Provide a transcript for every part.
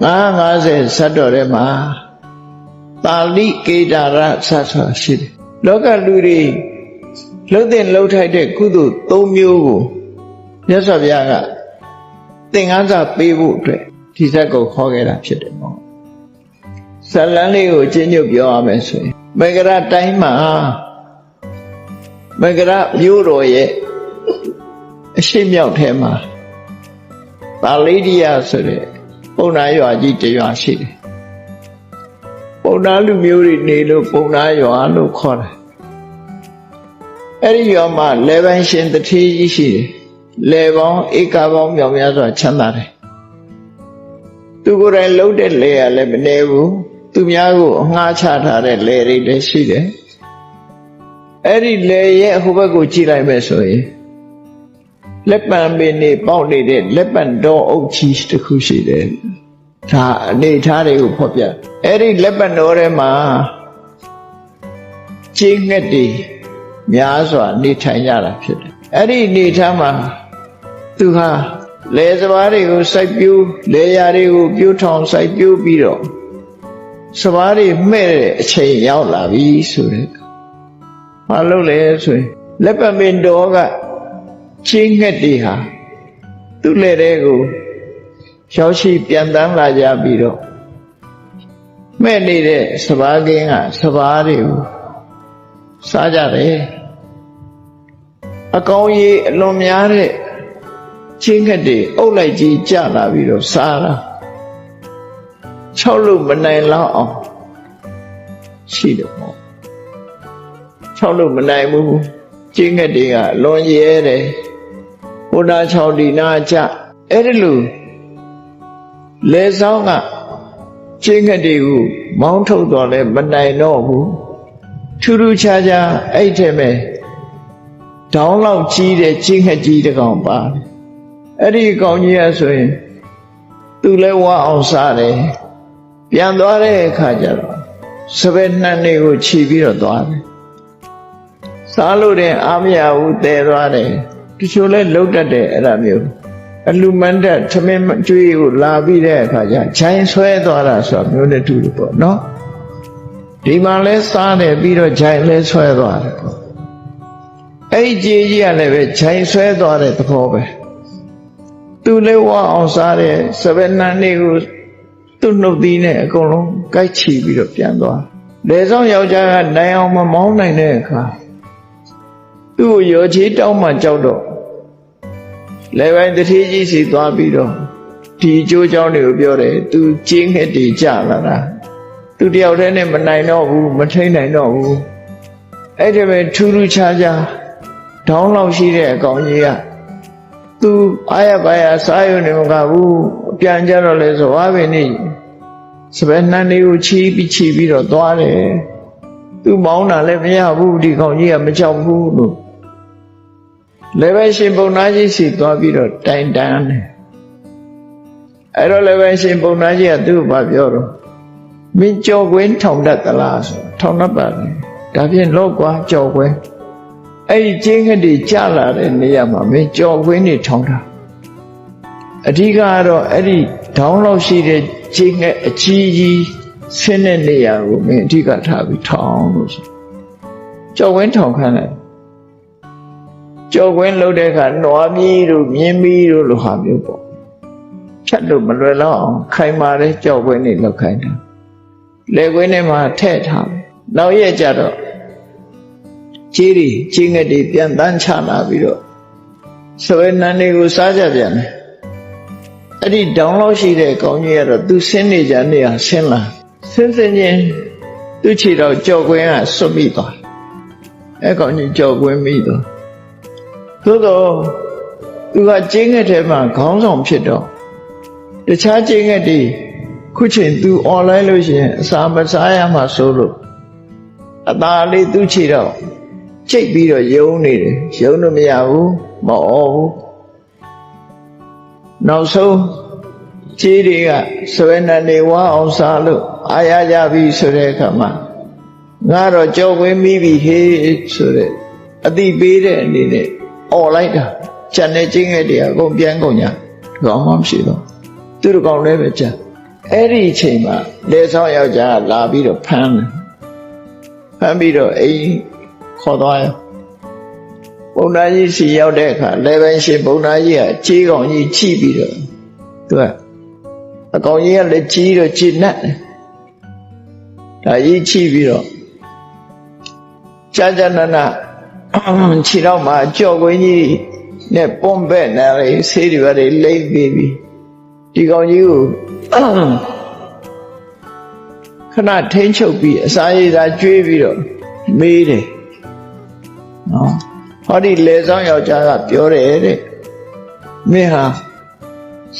950ဇတ်တော်ထဲမှာပါဠိကေတာရဆတ်ဆိုတာရှိတယ်လောကလူတွေလှုပ်တဲ့လှုပ်ထိုက်တဲ့ကုသိုလ်၃မျိုးကိုမြတ်စွာဘုရားကသင်္ကန်းစာပေးဖို့အတွက်ဒီဇတ်ကိုခေါ်ခဲ့တာဖြစ်တယ်ပေါ့ဇလန်းလေးကိုအချင်းချုပ်ပြောရမယ်ဆိုရင်မင်္ဂရတိုင်းမှာမင်္ဂရမြို့တော်ရဲ့အရှိမြောက်ထဲမှာပါဠိဒိယဆိုတဲ့ ပုံနာရွာကြီးတစ်ရွာရှိတယ်ပုံနာလူမျိုးတွေနေလို့ပုံနာရွာလို့ခေါ်တယ်အဲ့ဒီရွာမှာလေပန်းရှင်တထေးကြီးရှိတယ်လေပေါင်းဧကပေါင်းမြောင်များစွာချမ်းသာတယ်သူကိုယ်တိုင်လှုပ်တဲ့လေရလည်းမနေဘူးသူများကိုအငှားချထားတဲ့လေတွေလည်းရှိတယ်အဲ့ဒီလေရဲ့ဟိုဘက်ကိုကြည့်လိုက်မယ်ဆိုရင် လက်ပံပင်နေပေါက်နေတဲ့လက်ပံတော်အုပ်ကြီးတစ်ခုရှိတယ်ဒါအနေထားတွေကိုဖော်ပြအဲ့ဒီလက်ပံတော်ထဲမှာကျင်းငှက်တွေများစွာနေထိုင်ကြတာဖြစ်တယ်အဲ့ဒီအနေထားမှာသူဟာလေစဘာတွေကိုစိုက်ပျိုးလေယာတွေကိုပြိုးထောင်စိုက်ပျိုးပြီးတော့စဘာတွေမဲ့တဲ့အချိန်ရောက်လာပြီဆိုတဲ့မလုပ်လဲဆိုရင်လက်ပံပင်တော်က ချင်းငှက်တွေဟာသူ့လက်ထဲကိုရောက်ရှိပြန်တန်းလာကြပြီးတော့မဲ့နေတဲ့စဘာကင်းကစဘာတွေကိုစားကြတယ်အကောင်ကြီးအလွန်များတဲ့ချင်းခက်တွေအုပ်လိုက်ကြီးကြလာပြီးတော့စားတာ၆လို့မနိုင်လောက်အောင်ရှိတယ်ပေါ့၆လို့မနိုင်ဘူးချင်းခက်တွေကလွန်ရဲတယ် ဘုရား၆ဒီနာကြအဲ့ဒီလိုလေဆောင်ကချင်းခက်တွေကိုမောင်းထုတ်တော့လဲမနိုင်တော့ဘူးထူးထူးခြားခြားအဲ့ထဲမဲ့ဒေါင်းလောက်ကြီးတဲ့ချင်းခက်ကြီးတစ်ကောင်ပါတယ်အဲ့ဒီကောင်ကြီးကဆိုရင်သူလဲဝါအောင်စားတယ်ပြန်သွားတဲ့အခါကျတော့စပယ်နှံတွေကိုခြီးပြီးတော့သွားတယ်စားလို့တဲ့အာမရဘူးတည်သွားတယ် တချို့လဲလှုပ်တတ်တယ်အဲ့ဒါမျိုးအလူမန္တသမင်းကျွေးကိုလာပြီးတဲ့အခါကျခြိုင်းဆွဲသွားတာဆိုတာမျိုးနဲ့တူတယ်ပေါ့နော်ဒီမှာလဲစားတယ်ပြီးတော့ခြိုင်းလဲဆွဲသွားတယ်ပေါ့အဲ့ဒီကြီးကြီးကလည်းပဲခြိုင်းဆွဲသွားတဲ့သဘောပဲသူလည်းဝအောင်စားတဲ့စပယ်နန်းလေးကိုသူ့နှုတ်သီးနဲ့အကုန်လုံးကိုက်ချီပြီးတော့ပြန်သွားလေဆောင်ယောက်ျားကနိုင်အောင်မမောင်းနိုင်တဲ့အခါသူ့ကိုရောချေးတောင်းမှကြောက်တော့ လေပိုင်းတတိကြီးစီသွားပြီးတော့ဒီအကျိုးကြောင့်တွေကိုပြောတယ်သူကျင်းငှက်တွေကြလာတာသူတယောက်တည်းနဲ့မနိုင်တော့ဘူးမထိန်နိုင်တော့ဘူးအဲ့ဒီပဲထူးထူးခြားခြားဒေါင်းလောက်ရှိတဲ့အကောင်ကြီးကသူအာရပါရစားရုံနေမကဘူးပြန်ကြတော့လဲဆိုဝါပင်နေစပယ်နှန်းလေးကိုချီးပြီးချီးပြီးတော့သွားတယ်သူမောင်းတာလည်းမရဘူးဒီကောင်ကြီးကမကြောက်ဘူးလို့ လည်းပဲရှင်ပုံနာကြီးစီသွားပြီးတော့တိုင်တန်းတယ်အဲ့တော့လည်းပဲရှင်ပုံနာကြီးကသူ့ကိုပြောတော့မင်းကြော်ကွင်းထောင်တတ်သလားဆိုထောင်တတ်ပါလေဒါဖြင့်လောက်ကွာကြော်ကွင်းအဲ့ဒီကျင်းကတိကြလာတဲ့နေရာမှာမင်းကြော်ကွင်းနေထောင်တာအဓိကကတော့အဲ့ဒီဒေါင်းလောက်ရှိတဲ့ကျင်းကအကြီးကြီးဆင်းတဲ့နေရာကိုမင်းအဓိကထားပြီးထောင်လို့ဆိုကြော်ကွင်းထောင်ခန်းလိုက် ကြော်ကွင်းလုပ်တဲ့အခါနွားမီးတို့မြင်းမီးတို့လိုဟာမျိုးပေါ့ဖြတ်လို့မလွယ်တော့အောင်ခိုင်မာတဲ့ကြော်ကွင်းနေလောက်ခိုင်းတာလေကွင်းထဲမှာထည့်ထားနောက်ရက်ကြတော့ကြီးတွေကြီးငက်တွေပြန်တန်းချလာပြီးတော့ဆွေနန်းတွေကိုစားကြပြန်တယ်အဲ့ဒီဒေါင်းလို့ရှိတဲ့ကောင်းကြီးကတော့သူဆင်းနေကြနေရဆင်းလာဆင်းစင်းချင်းသူ့ခြေတော့ကြော်ကွင်းကဆွတ်မိသွားအဲ့ကောင်းကြီးကြော်ကွင်းမိသွား သို့တော့သူကကျင်းငက်ထဲမှာခေါင်းဆောင်ဖြစ်တော့တခြားကျင်းငက်တွေခုချိန်သူអွန်လိုင်းလို့ရှိရင်အစာမစားရမှဆိုလို့အသာလေးသူ့ခြေတော့ချိတ်ပြီးတော့ယုံနေတယ်ယုံလို့မရဘူးမအော်ဘူးနောက်ဆုံးကြီးတွေကဆွဲနှံနေဝါအောင်စားလို့အာရကြပြီဆိုတဲ့အခါမှာငါတော့ကြော်ဝင်းမိပြီဟေးဆိုတဲ့အတိပေးတဲ့အနေနဲ့ អော်လိုက်တာကျန်တဲ့ချင်းငယ်တွေအကုန်ပြန်ကုန်ညာကောင်းမှမရှိတော့သူတို့ကောင်လည်းပဲကြံအဲ့ဒီအချိန်မှာလေဆောင်ယောက်ျားကလာပြီးတော့ဖမ်းတယ်ဖမ်းပြီးတော့အိမ်ခေါ်သွားရောဘုံသားကြီးစီရောက်တဲ့အခါလေပင်ရှင်ဘုံသားကြီးကကြေးကောင်ကြီးချိပြီးတော့သူကအကောင်ကြီးကလည်းကြီးတော့ကြည်နတ်တယ်ဒါကြီးချိပြီးတော့ကြာကြာနာနာ ခြေတော့မှာကြော်ကွင်းကြီးနဲ့ပွန်ပဲ့နေလေဆေးတွေပါလေလိမ့်ပြီးပြီဒီကောင်ကြီးကိုခဏထိန်းချုပ်ပြီးအစာရည်သာကျွေးပြီးတော့မေးတယ်နော်ဟောဒီလေဆောင်ယောက်ျားကပြောတယ်တဲ့မင်းဟာ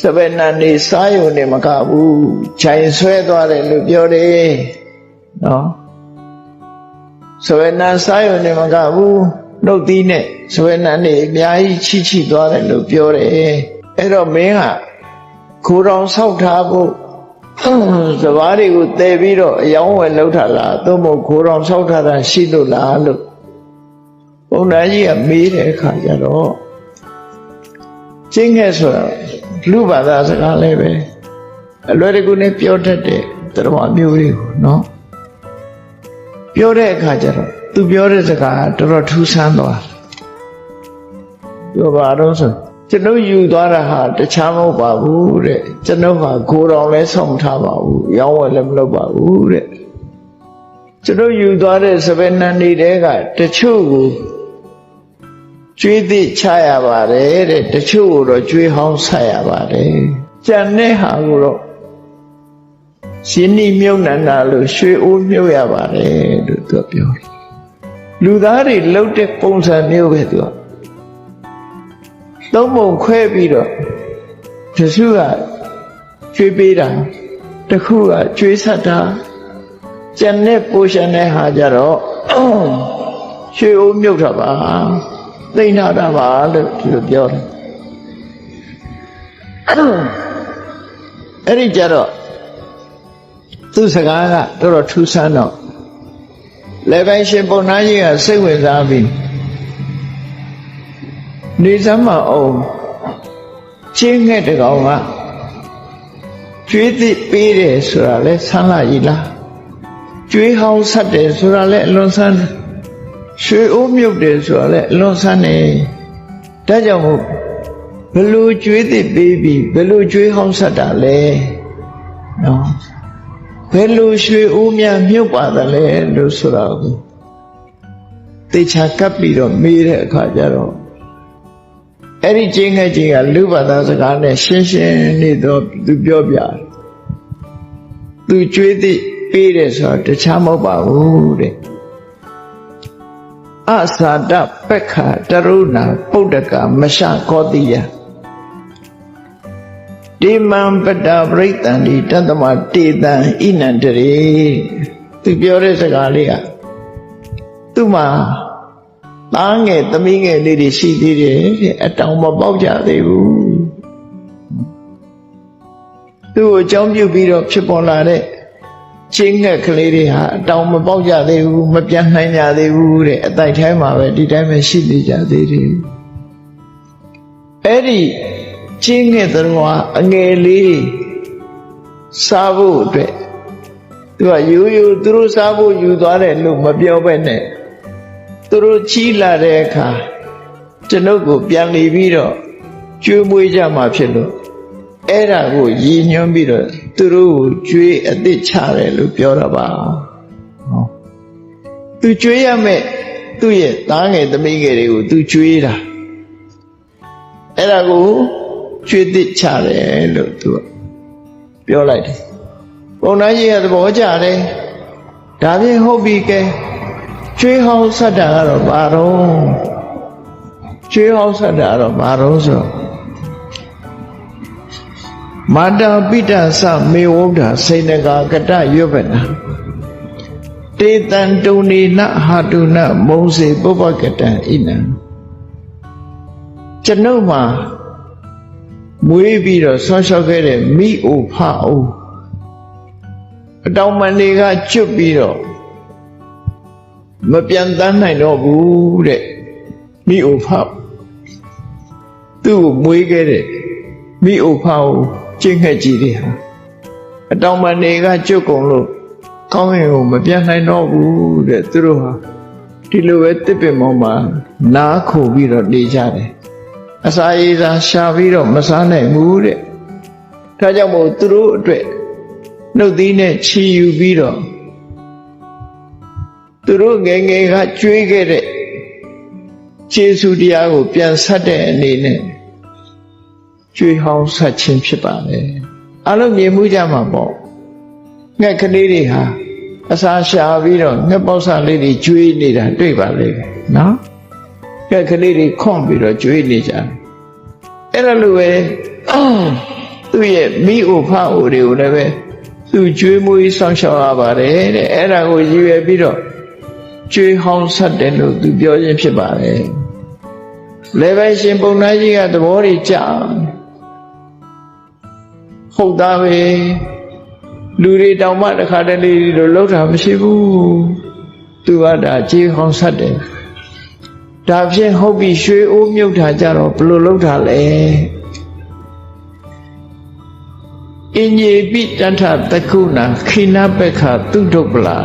စပယ်နန်နေစားယုံနေမကဘူးခြိုင်ဆွဲသွားတယ်လို့ပြောတယ်နော် စပယ်နန်စားယုံနေမကဘူးနှုတ်သီးနဲ့စပယ်နန်နေအများကြီးချိချိသွားတယ်လို့ပြောတယ်အဲ့တော့မင်းကခိုးတော်ဆောက်ထားဖို့စဘာတွေကိုတည်ပြီးတော့အယောင်းဝယ်လောက်ထားလားသို့မဟုတ်ခိုးတော်ဆောက်ထားတာရှိလို့လားလို့ဘုန်းတော်ကြီးကမေးတဲ့အခါကျတော့ကျင်းခဲ့ဆိုတာလူဘာသာစကားလည်းပဲအလွယ်တကူနဲ့ပြောတတ်တဲ့တရားမျိုးတွေကိုနော် ပြောတဲ့အခါကျတော့သူပြောတဲ့စကားကတော်တော်ထူးဆန်းသွားပြောပါတော့ဆိုကျွန်ုပ်ယူသွားတာဟာတခြားမဟုတ်ပါဘူးတဲ့ကျွန်ုပ်ဟာကိုယ်တော်လဲဆောင်ထားပါဘူးရောင်းဝယ်လည်းမလုပ်ပါဘူးတဲ့ကျွန်ုပ်ယူသွားတဲ့စပယ်နန်နေတဲ့ကတချို့ကိုကျွေးသည့်ချရပါတယ်တဲ့တချို့ကိုတော့ကျွေးဟောင်းဆက်ရပါတယ်ကြံတဲ့ဟာကိုတော့ ရှင်နိမြုပ်နန္ဒာလို့ရွှေအိုးမြုပ်ရပါတယ်လို့သူကပြောတယ်လူသားတွေလှုပ်တဲ့ပုံစံမျိုးပဲသူကသုံးပုံခွဲပြီးတော့တစုကကျွေးပေးတာတခုကကျွေးဆက်တာကြံတဲ့ပိုရှင်တဲ့ဟာကြတော့ရွှေအိုးမြုပ်တာပါသိမ့်ထားတာပါလို့ဒီလိုပြောတယ်အဲ့ဒီကြတော့ သူစကားကတော်တော်ထူးဆန်းတော့လေပိုင်ရှင်ပုံနာကြီးကစိတ်ဝင်စားပြီးနေစမ်းမအောင်ချင်းငှက်တကောင်ကကျွေးသည့်ပေးတယ်ဆိုတာလဲဆန်းလာကြီးလားကျွေးဟောင်းဆက်တယ်ဆိုတာလဲအလွန်ဆန်းတယ်ရွှေအိုးမြုပ်တယ်ဆိုတာလည်းအလွန်ဆန်းနေဒါကြောင့်မို့ဘလို့ကျွေးသစ်ပေးပြီးဘလို့ကျွေးဟောင်းဆက်တာလဲနော် ဘယ်လိုရွှေအိုးများမြုပ်ပါသလဲလို့ဆိုတာကိုတေချာကပ်ပြီးတော့မေးတဲ့အခါကျတော့အဲ့ဒီချင်းငယ်ချင်းကလူဘာသာစကားနဲ့ရှင်းရှင်းနေတော့သူပြောပြတယ်သူကျွေးသည့်ပေးတယ်ဆိုတော့တခြားမဟုတ်ပါဘူးတဲ့အသာတပက္ခတရုဏပုဒ္ဒကမရှကောတိယ တေမံပတ္တပရိတန်ဒီတတ္တမတေတံဣနန္တရေသူပြောတဲ့စကားလေးကသူ့မှာသားငယ်သမီးငယ်လေးတွေရှိသေးတယ်တဲ့အတောင်မပေါက်ကြသေးဘူးသူ့ကိုအကြောင်းပြုပြီးတော့ဖြစ်ပေါ်လာတဲ့ချင်းငှက်ကလေးတွေဟာအတောင်မပေါက်ကြသေးဘူးမပြတ်နိုင်ကြသေးဘူးတဲ့အတိုက်ထဲမှာပဲဒီတိုင်းပဲရှိနေကြသေးတယ်အဲ့ဒီ ချင်းငှက်တော်အငယ်လေးစားဖို့အတွက်သူကရိုးရိုးသူတို့စားဖို့ယူသွားတယ်လို့မပြောဘဲနဲ့သူတို့ချီးလာတဲ့အခါကျွန်ုပ်ကိုပြန်လီပြီးတော့ကျွေးမွေးကြမှာဖြစ်လို့အဲ့ဒါကိုရည်ညွှန်းပြီးတော့သူတို့ကိုကြွေးအသစ်ချတယ်လို့ပြောတော့ပါဟောသူကြွေးရမယ်သူ့ရဲ့သားငယ်သမီးငယ်တွေကိုသူကြွေးတာအဲ့ဒါကို ကြွေးသစ်ချတယ်လို့သူပြောလိုက်တယ်ပုံနာကြီးကသဘောကျတယ်ဒါဖြင့်ဟုတ်ပြီကဲကျွေးဟောင်းဆက်တာကတော့ဘာတော့ကျွေးဟောင်းဆက်တာကတော့ဘာတော့ဆိုတော့မာတာပိတသမေဝုဒ္ဓစိဏကာကတရွတ်ပနာတေတံတုန်နေနဟာတုနမုံစေပုပ္ပကတံဣနံကျွန်ုပ်မှာ မွေးပြီးတော့ဆွမ်းလျှောက်ခဲ့တဲ့မိအိုဖအိုအတောင်မန်တွေကကျွတ်ပြီးတော့မပြန်တန်းနိုင်တော့ဘူးတဲ့မိအိုဖသူ့ကိုမွေးခဲ့တဲ့မိအိုဖအိုကျင့်ခဲ့ကြည့်တယ်ဟာအတောင်ပန်တွေကကျွတ်ကုန်လို့ကောင်းရင်ကိုမပြန်နိုင်တော့ဘူးတဲ့သူတို့ဟာဒီလိုပဲတစ်ပင်ပေါ်မှာနားခိုပြီးတော့နေကြတယ် အစာရည်သာရှာပြီးတော့မစားနိုင်ဘူးတဲ့ဒါကြောင့်မို့သူတို့အတွက်နှုတ်သီးနဲ့ချီယူပြီးတော့သူတို့ငယ်ငယ်ကကြွေးခဲ့တဲ့ကျေးဇူးတရားကို ပြန်ဆက်တဲ့အနေနဲ့ကြွေးဟောင်းဆက်ခြင်းဖြစ်ပါတယ်အလုံးမြင်မှုကြမှာပေါ့ငှက်ကလေးတွေဟာအစာရှာပြီးတော့ငှက်ပေါက်စားလေးတွေကျွေးနေတာတွေ့ပါလိမ့်မယ်နော်ငှ က်ကလေးတွေခွန့်ပြီးတော့ကျွေးနေကြတယ်အဲ့ဒါလိုပဲသူ့ရဲ့မိအိုဖအိုတွေကိုလည်းပဲသူကျွေးမွေးဆောင်ရှောက်ရပါတယ်တဲ့အဲ့ဒါကိုရည်ရွယ်ပြီးတော့ကျွေးဟောင်းဆက်တယ်လို့သူပြောခြင်းဖြစ်ပါတယ်လေပဲရှင်ပုံနာကြီးကသဘောတွေကြာဟုတ်သားပဲလူတွေတောင်မှတခါတလေလိုလောက်တာမရှိဘူးသူကဒါကြေးဟောင်းဆက်တယ် ဒါဖြင့်ဟုတ်ပြီရွှေအိုးမြုပ်တာကြတော့ဘယ်လိုလောက်တာလဲအင်ញေပိတထတကုဏခိနပက္ခသူဒုပ္ပလာ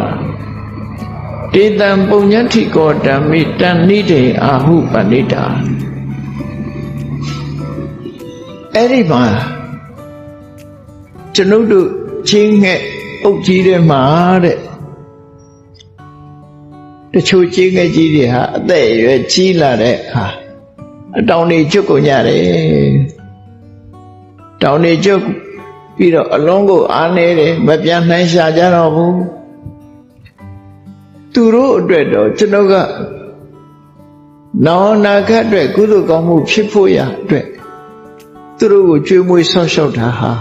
တေတံပုံညတိကောဓမ္မိတန်နိတေအာဟုပဏိတာအဲ့ဒီမှာကျွန်ုပ်တို့ချင်းငှက်အုပ်ကြီးတဲ့မှာတဲ့ တချို့ချင်းငှက်ကြီးတွေဟာအသက်အရွယ်ကြီးလာတဲ့အခါအတောင်တွေကျွတ်ကုန်ကြတယ်တောင်တွေကျွတ်ပြီးတော့အလုံးကိုအားနေတယ်မပြန်နိုင်ရှာကြတော့ဘူးသူတို့အတွက်တော့ကျွန်တော်ကနောင်နာခတ်အတွက်ကုသိုလ်ကောင်းမှုဖြစ်ဖို့ရအတွက်သူတို့ကိုကြွေးမွေးဆောက်ရှောက်တာဟာ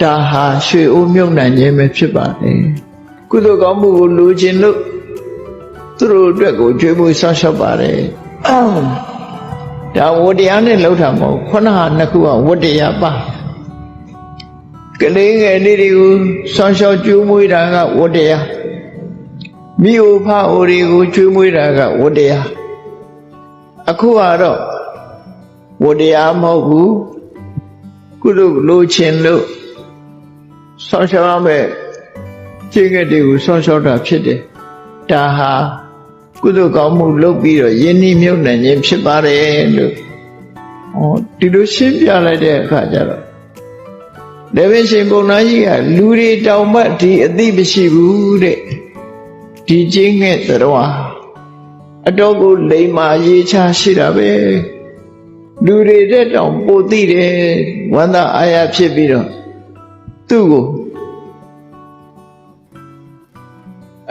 ဒါဟာရွှေအိုးမြုပ်နှံခြင်းပဲဖြစ်ပါတယ်ကုသိုလ်ကောင်းမှုကိုလိုချင်လို့ သူတို့အတွက်ကိုကြွေးမွေးဆောက်ရှောက်ပါတယ်ဒါဝတ္တရားနဲ့လှုပ်တာမဟုတ်ခုနဟာနှစ်ခုကဝတ္တရားပါကလေးငယ်လေးတွေကိုဆောင်းရှောက်ကျွေးမွေးတာကဝတ္တရားမိအိုဖအိုတွေကိုကျွေးမွေးတာကဝတ္တရားအခုကတော့ဝတ္တရားမဟုတ်ဘူးကုသိုလ်လိုချင်လို့ဆောင်းရှောက်ရမယ်ကျင့်ခဲ့တွေကိုဆောင်းရှောက်တာဖြစ်တယ်ဒါဟာ ကုသိုလ်ကောင်းမှုလုပ်ပြီးတော့ယဉ်ဤမြုပ်နှံခြင်းဖြစ်ပါတယ်လို့ဟောဒီလိုရှင်းပြလိုက်တဲ့အခါကျတော့လေဘိရှင်ပုံနာကြီးကလူတွေတောင်မှဒီအသိမရှိဘူးတဲ့ဒီကျင့်ခဲ့တော်အတော်ကိုလိမ္မာရေးချရှိတာပဲလူတွေတဲ့တောင်ပိုသိတယ်ဝန္တာအာရဖြစ်ပြီးတော့သူ့ကို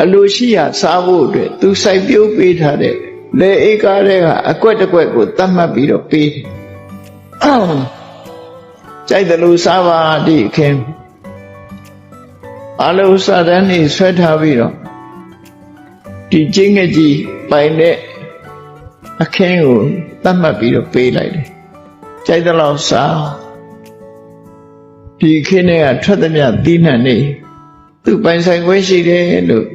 အလိုရှိရစားဖို့အတွက်သူစိုက်ပျိုးပေးထားတဲ့လေဧကားတွေကအကွက်တစ်ကွက်ကိုတတ်မှတ်ပြီးတော့ပေးတယ်ကြိုက်တယ်လို့စားပါဒီခင်အလုံးစတဲ့နေဆွဲထားပြီးတော့ဒီကျင်းငယ်ကြီးပိုင်တဲ့အခင်းကိုတတ်မှတ်ပြီးတော့ပေးလိုက်တယ်ကြိုက်တယ်လို့စားဒီခင်းတွေကထွက်သမျှသီးနှံနေသူပိုင်ဆိုင်ခွင့်ရှိတယ်လို့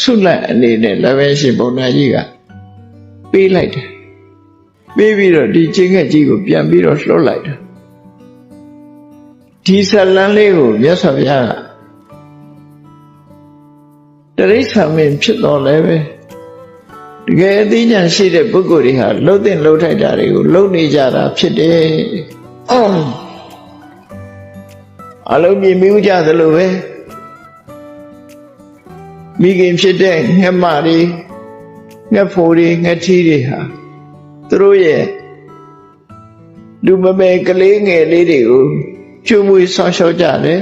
ဆုလက်အနေနဲ့လည်းပဲရှင်ဘုံသားကြီးကပေးလိုက်တယ်ပေးပြီးတော့ဒီချင်းငှက်ကြီးကိုပြန်ပြီးတော့လှုပ်လိုက်တယ်ဒီဇလန်းလေးကိုမြတ်စွာဘုရားကတရိစ္ဆာန်မင်းဖြစ်တော်လဲပဲတကယ်အသိဉာဏ်ရှိတဲ့ပုဂ္ဂိုလ်တွေဟာလှုပ်တဲ့လှုပ်ထိုက်တာတွေကိုလှုပ်နေကြတာဖြစ်တယ်အော်အလုံးမြင်မိကြသလိုပဲ မိခင်ဖြစ်တဲ့ငှက်မတွေငှက်ဖိုတွေငှက်ထီးတွေဟာသူတို့ရဲ့လူမမဲကလေးငယ်လေးတွေကိုကျွမွေးဆောင်းရှောက်ကြတယ်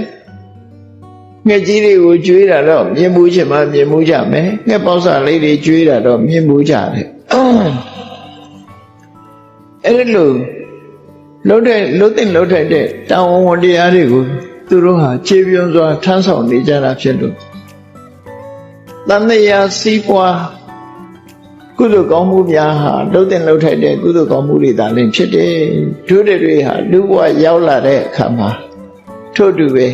ငှက်ကြီးတွေကိုကျွေးတာတော့မြင်မှုချင်မှမြင်မှုကြမယ်ငှက်ပေါက်စာလေးတွေကျွေးတာတော့မြင်မှုကြတယ်အဲ့ဒီလိုလုံးတဲ့လုံးတဲ့လုံးထိုက်တဲ့တောင်းဝန်တရားတွေကိုသူတို့ဟာခြေပြုံးစွာထမ်းဆောင်နေကြတာဖြစ်လို့ တန်တရားစီးပွားကုသိုလ်ကောင်းမှုများဟာလှုပ်တဲ့လှုပ်ထိုက်တဲ့ကုသိုလ်ကောင်းမှုတွေသာလင်ဖြစ်တယ်တို့တွေဟာလူဘဝရောက်လာတဲ့အခါမှာထို့တူပဲ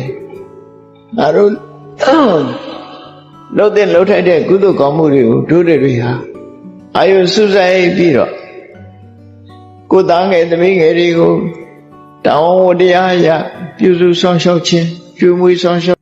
ငါတို့လှုပ်တဲ့လှုပ်ထိုက်တဲ့ကုသိုလ်ကောင်းမှုတွေကိုတို့တွေဟာအာယုစုဆိုင်ပြီးတော့ကိုယ်သားငယ်သမီးငယ်တွေကိုတောင်းဝတရားရပြုစုဆောင်ရှောက်ခြင်းကျွေးမွေးဆောင်ရှောက်